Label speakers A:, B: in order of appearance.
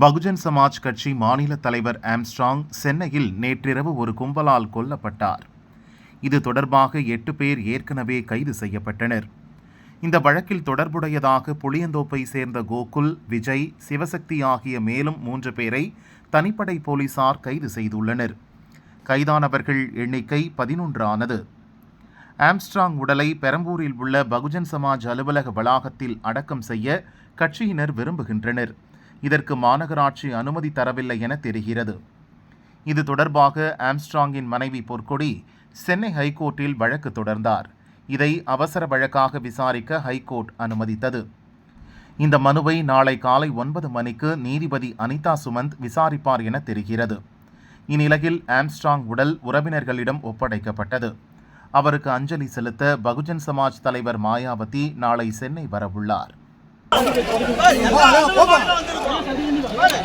A: பகுஜன் சமாஜ் கட்சி மாநில தலைவர் ஆம்ஸ்ட்ராங் சென்னையில் நேற்றிரவு ஒரு கும்பலால் கொல்லப்பட்டார். இது தொடர்பாக எட்டு பேர் ஏற்கனவே கைது செய்யப்பட்டனர். இந்த வழக்கில் தொடர்புடையதாக புளியந்தோப்பை சேர்ந்த கோகுல் விஜய் சிவசக்தி ஆகிய மேலும் மூன்று பேரை தனிப்படை போலீசார் கைது செய்துள்ளனர். கைதானவர்கள் எண்ணிக்கை பதினொன்றானது. ஆம்ஸ்ட்ராங் உடலை பெரம்பூரில் உள்ள பகுஜன் சமாஜ் அலுவலக வளாகத்தில் அடக்கம் செய்ய கட்சியினர் விரும்புகின்றனர். இதற்கு மாநகராட்சி அனுமதி தரவில்லை என தெரிகிறது. இது தொடர்பாக ஆம்ஸ்ட்ராங்கின் மனைவி பொற்கொடி சென்னை ஹைகோர்ட்டில் வழக்கு தொடர்ந்தார். இதை அவசர வழக்காக விசாரிக்க ஹைகோர்ட் அனுமதித்தது. இந்த மனுவை நாளை காலை ஒன்பது மணிக்கு நீதிபதி அனிதா சுமந்த் விசாரிப்பார் என தெரிகிறது. இந்நிலையில் ஆம்ஸ்ட்ராங் உடல் உறவினர்களிடம் ஒப்படைக்கப்பட்டது. அவருக்கு அஞ்சலி செலுத்த பகுஜன் சமாஜ் தலைவர் மாயாவதி நாளை சென்னை வரவுள்ளார்.
B: பாருங்க.